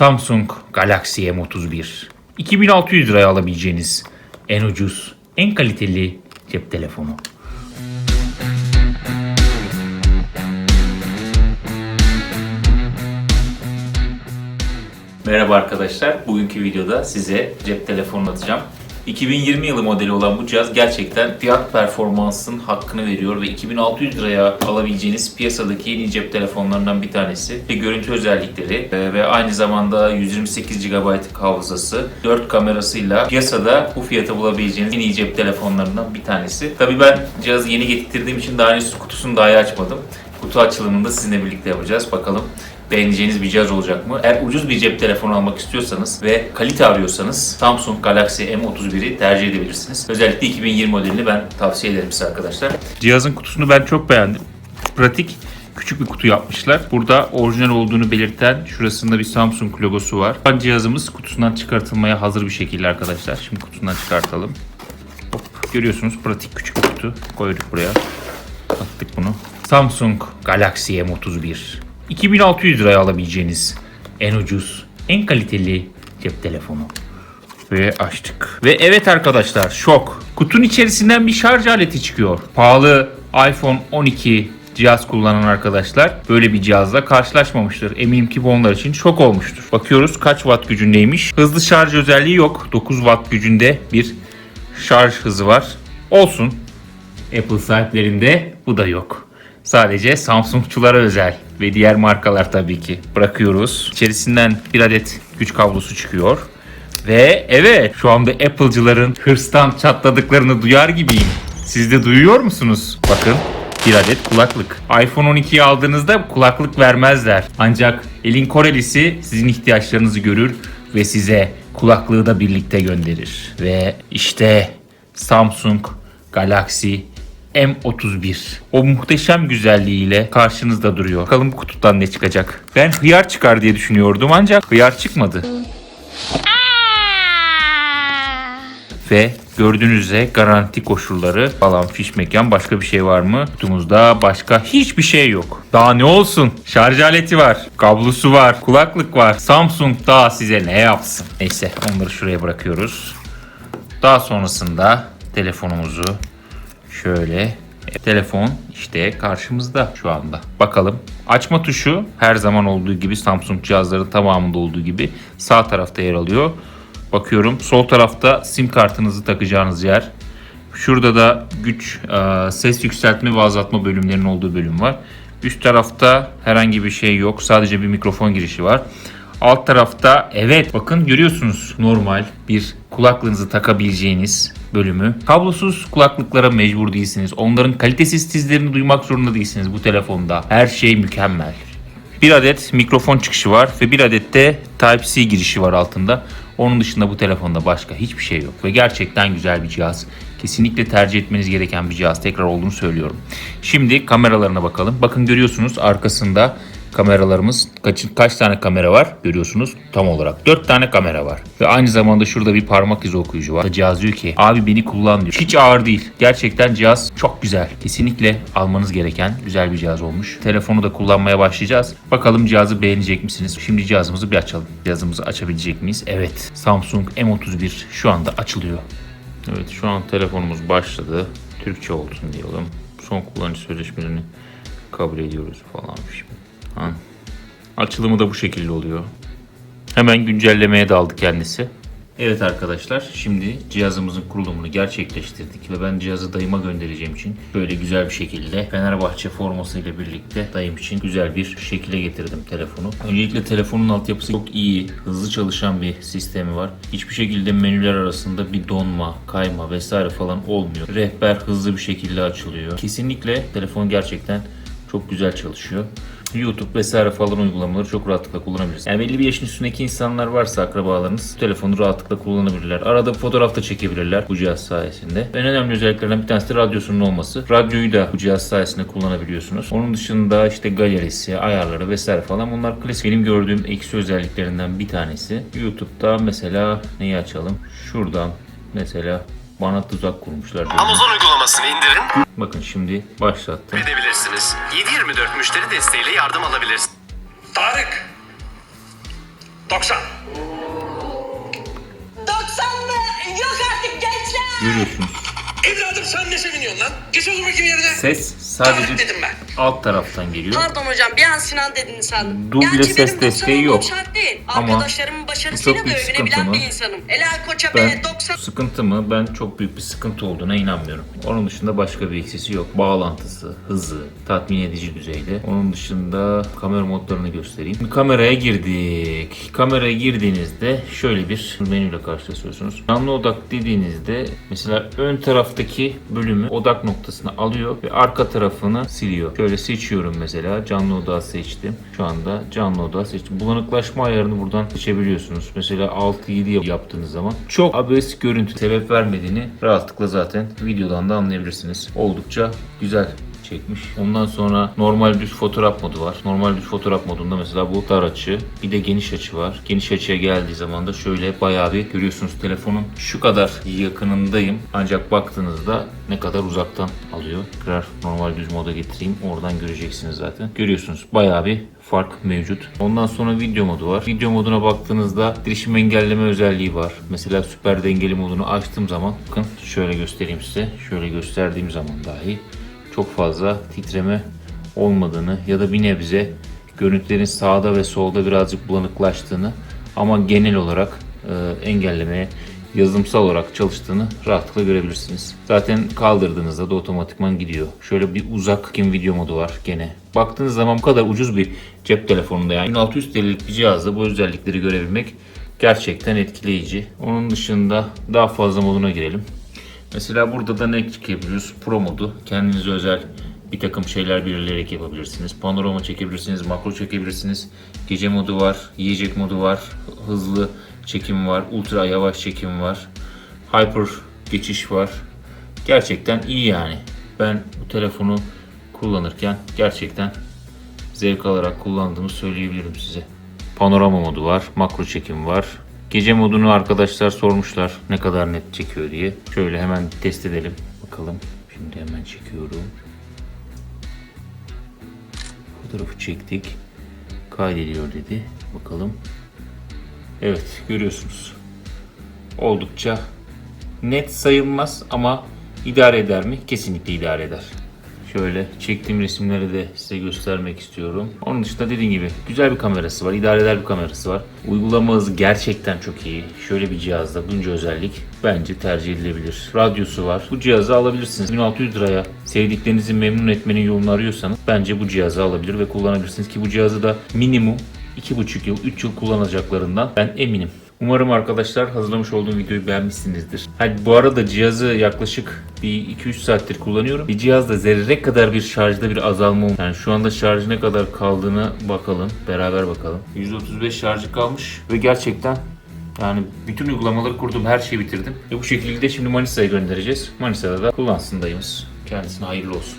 Samsung Galaxy M31. 2600 liraya alabileceğiniz en ucuz, en kaliteli cep telefonu. Merhaba arkadaşlar. Bugünkü videoda size cep telefonu atacağım. 2020 yılı modeli olan bu cihaz gerçekten fiyat performansın hakkını veriyor ve 2600 liraya alabileceğiniz piyasadaki en iyi cep telefonlarından bir tanesi. Ve görüntü özellikleri e, ve aynı zamanda 128 GB hafızası, 4 kamerasıyla piyasada bu fiyata bulabileceğiniz en iyi cep telefonlarından bir tanesi. Tabii ben cihazı yeni getirdiğim için daha henüz kutusunu dahi açmadım. Kutu açılımını da sizinle birlikte yapacağız. Bakalım beğeneceğiniz bir cihaz olacak mı? Eğer ucuz bir cep telefonu almak istiyorsanız ve kalite arıyorsanız Samsung Galaxy M31'i tercih edebilirsiniz. Özellikle 2020 modelini ben tavsiye ederim size arkadaşlar. Cihazın kutusunu ben çok beğendim. Pratik küçük bir kutu yapmışlar. Burada orijinal olduğunu belirten şurasında bir Samsung logosu var. Cihazımız kutusundan çıkartılmaya hazır bir şekilde arkadaşlar. Şimdi kutusundan çıkartalım. Hop, görüyorsunuz pratik küçük bir kutu. Koyduk buraya. Attık bunu. Samsung Galaxy M31. 2600 liraya alabileceğiniz en ucuz, en kaliteli cep telefonu. Ve açtık. Ve evet arkadaşlar şok. Kutunun içerisinden bir şarj aleti çıkıyor. Pahalı iPhone 12 cihaz kullanan arkadaşlar böyle bir cihazla karşılaşmamıştır. Eminim ki bu onlar için şok olmuştur. Bakıyoruz kaç watt gücündeymiş. Hızlı şarj özelliği yok. 9 watt gücünde bir şarj hızı var. Olsun. Apple sahiplerinde bu da yok. Sadece Samsungçulara özel ve diğer markalar tabii ki. Bırakıyoruz. İçerisinden bir adet güç kablosu çıkıyor. Ve evet şu anda Apple'cıların hırstan çatladıklarını duyar gibiyim. Siz de duyuyor musunuz? Bakın bir adet kulaklık. iPhone 12'yi aldığınızda kulaklık vermezler. Ancak elin Korelisi sizin ihtiyaçlarınızı görür ve size kulaklığı da birlikte gönderir. Ve işte Samsung Galaxy M31. O muhteşem güzelliğiyle karşınızda duruyor. Bakalım bu kutudan ne çıkacak. Ben hıyar çıkar diye düşünüyordum ancak hıyar çıkmadı. Ve gördüğünüz üzere garanti koşulları falan fiş mekan başka bir şey var mı? Kutumuzda başka hiçbir şey yok. Daha ne olsun? Şarj aleti var, kablosu var, kulaklık var. Samsung daha size ne yapsın? Neyse onları şuraya bırakıyoruz. Daha sonrasında telefonumuzu şöyle e, telefon işte karşımızda şu anda. Bakalım. Açma tuşu her zaman olduğu gibi Samsung cihazların tamamında olduğu gibi sağ tarafta yer alıyor. Bakıyorum sol tarafta sim kartınızı takacağınız yer. Şurada da güç, e, ses yükseltme ve azaltma bölümlerinin olduğu bölüm var. Üst tarafta herhangi bir şey yok. Sadece bir mikrofon girişi var. Alt tarafta evet bakın görüyorsunuz normal bir kulaklığınızı takabileceğiniz bölümü. Kablosuz kulaklıklara mecbur değilsiniz. Onların kalitesiz tizlerini duymak zorunda değilsiniz bu telefonda. Her şey mükemmel. Bir adet mikrofon çıkışı var ve bir adet de Type-C girişi var altında. Onun dışında bu telefonda başka hiçbir şey yok ve gerçekten güzel bir cihaz. Kesinlikle tercih etmeniz gereken bir cihaz tekrar olduğunu söylüyorum. Şimdi kameralarına bakalım. Bakın görüyorsunuz arkasında kameralarımız kaç, kaç tane kamera var görüyorsunuz tam olarak? 4 tane kamera var. Ve aynı zamanda şurada bir parmak izi okuyucu var. Cihaz diyor ki abi beni kullan diyor. Hiç ağır değil. Gerçekten cihaz çok güzel. Kesinlikle almanız gereken güzel bir cihaz olmuş. Telefonu da kullanmaya başlayacağız. Bakalım cihazı beğenecek misiniz? Şimdi cihazımızı bir açalım. Cihazımızı açabilecek miyiz? Evet. Samsung M31 şu anda açılıyor. Evet şu an telefonumuz başladı. Türkçe olsun diyelim. Son kullanıcı sözleşmelerini kabul ediyoruz falan şimdi. Ha. Açılımı da bu şekilde oluyor. Hemen güncellemeye daldı kendisi. Evet arkadaşlar şimdi cihazımızın kurulumunu gerçekleştirdik ve ben cihazı dayıma göndereceğim için böyle güzel bir şekilde Fenerbahçe formasıyla birlikte dayım için güzel bir şekilde getirdim telefonu. Öncelikle telefonun altyapısı çok iyi, hızlı çalışan bir sistemi var. Hiçbir şekilde menüler arasında bir donma, kayma vesaire falan olmuyor. Rehber hızlı bir şekilde açılıyor. Kesinlikle telefon gerçekten çok güzel çalışıyor. YouTube vesaire falan uygulamaları çok rahatlıkla kullanabilirsiniz. Yani belli bir yaşın üstündeki insanlar varsa akrabalarınız telefonu rahatlıkla kullanabilirler. Arada fotoğraf da çekebilirler bu cihaz sayesinde. En önemli özelliklerden bir tanesi de radyosunun olması. Radyoyu da bu cihaz sayesinde kullanabiliyorsunuz. Onun dışında işte galerisi, ayarları vesaire falan bunlar klasik. Benim gördüğüm eksi özelliklerinden bir tanesi. YouTube'da mesela neyi açalım? Şuradan mesela bana tuzak kurmuşlar. Amazon uygulamasını indirin Bakın şimdi başlattım. Edebilirsiniz. 7/24 müşteri desteğiyle yardım alabilirsiniz. Tarık. 90. 90 mı? Yok artık gençler. Görüyorsunuz. Evladım sen ne seviniyorsun lan? Geç otur bakayım yerine. Ses Tarık sadece dedim ben. Alt taraftan geliyor. Pardon hocam bir an Sinan dedin sandım. Duble Gerçi ses benim 90 desteği yok. Şart değil. Ama Arkadaşlarımın başarısıyla çok da büyük sıkıntı övünebilen mı? bir insanım. Helal koça Ben be 90. sıkıntı mı? Ben çok büyük bir sıkıntı olduğuna inanmıyorum. Onun dışında başka bir eksisi yok. Bağlantısı, hızı, tatmin edici düzeyde. Onun dışında kamera modlarını göstereyim. Şimdi kameraya girdik. Kameraya girdiğinizde şöyle bir menüyle karşılaşıyorsunuz. Canlı odak dediğinizde mesela ön taraftaki bölümü odak noktasına alıyor ve arka tarafını siliyor. Şöyle seçiyorum mesela. Canlı odağı seçtim. Şu anda canlı odağı seçtim. Bulanıklaşma ayarını buradan seçebiliyorsunuz. Mesela 6-7 yaptığınız zaman çok abes görüntü sebep vermediğini rahatlıkla zaten videodan da anlayabilirsiniz. Oldukça güzel çekmiş. Ondan sonra normal düz fotoğraf modu var. Normal düz fotoğraf modunda mesela bu dar açı, bir de geniş açı var. Geniş açıya geldiği zaman da şöyle bayağı bir görüyorsunuz telefonun şu kadar yakınındayım. Ancak baktığınızda ne kadar uzaktan alıyor. Tekrar normal düz moda getireyim. Oradan göreceksiniz zaten. Görüyorsunuz bayağı bir fark mevcut. Ondan sonra video modu var. Video moduna baktığınızda dirişim engelleme özelliği var. Mesela süper dengeli modunu açtığım zaman bakın şöyle göstereyim size. Şöyle gösterdiğim zaman dahi çok fazla titreme olmadığını ya da bir nebze görüntülerin sağda ve solda birazcık bulanıklaştığını ama genel olarak e, engellemeye yazılımsal olarak çalıştığını rahatlıkla görebilirsiniz. Zaten kaldırdığınızda da otomatikman gidiyor. Şöyle bir uzak kim video modu var gene. Baktığınız zaman bu kadar ucuz bir cep telefonunda yani 1600 TL'lik bir cihazda bu özellikleri görebilmek gerçekten etkileyici. Onun dışında daha fazla moduna girelim. Mesela burada da ne çekebiliyoruz? Pro modu. Kendinize özel bir takım şeyler belirleyerek yapabilirsiniz. Panorama çekebilirsiniz, makro çekebilirsiniz. Gece modu var, yiyecek modu var, hızlı çekim var, ultra yavaş çekim var. Hyper geçiş var. Gerçekten iyi yani. Ben bu telefonu kullanırken gerçekten zevk alarak kullandığımı söyleyebilirim size. Panorama modu var, makro çekim var. Gece modunu arkadaşlar sormuşlar ne kadar net çekiyor diye. Şöyle hemen test edelim. Bakalım. Şimdi hemen çekiyorum. Fotoğrafı çektik. Kaydediyor dedi. Bakalım. Evet görüyorsunuz. Oldukça net sayılmaz ama idare eder mi? Kesinlikle idare eder. Şöyle çektiğim resimleri de size göstermek istiyorum. Onun dışında dediğim gibi güzel bir kamerası var. idare eder bir kamerası var. Uygulama hızı gerçekten çok iyi. Şöyle bir cihazda bunca özellik bence tercih edilebilir. Radyosu var. Bu cihazı alabilirsiniz. 1600 liraya sevdiklerinizi memnun etmenin yolunu arıyorsanız bence bu cihazı alabilir ve kullanabilirsiniz ki bu cihazı da minimum 2,5 yıl, 3 yıl kullanacaklarından ben eminim. Umarım arkadaşlar hazırlamış olduğum videoyu beğenmişsinizdir. Hadi bu arada cihazı yaklaşık bir 2-3 saattir kullanıyorum. Bir cihazda zerre kadar bir şarjda bir azalma olmuş. Yani şu anda şarjı ne kadar kaldığına bakalım. Beraber bakalım. 135 şarjı kalmış ve gerçekten yani bütün uygulamaları kurdum, her şeyi bitirdim. Ve bu şekilde şimdi Manisa'ya göndereceğiz. Manisa'da da kullansın dayımız. Kendisine hayırlı olsun.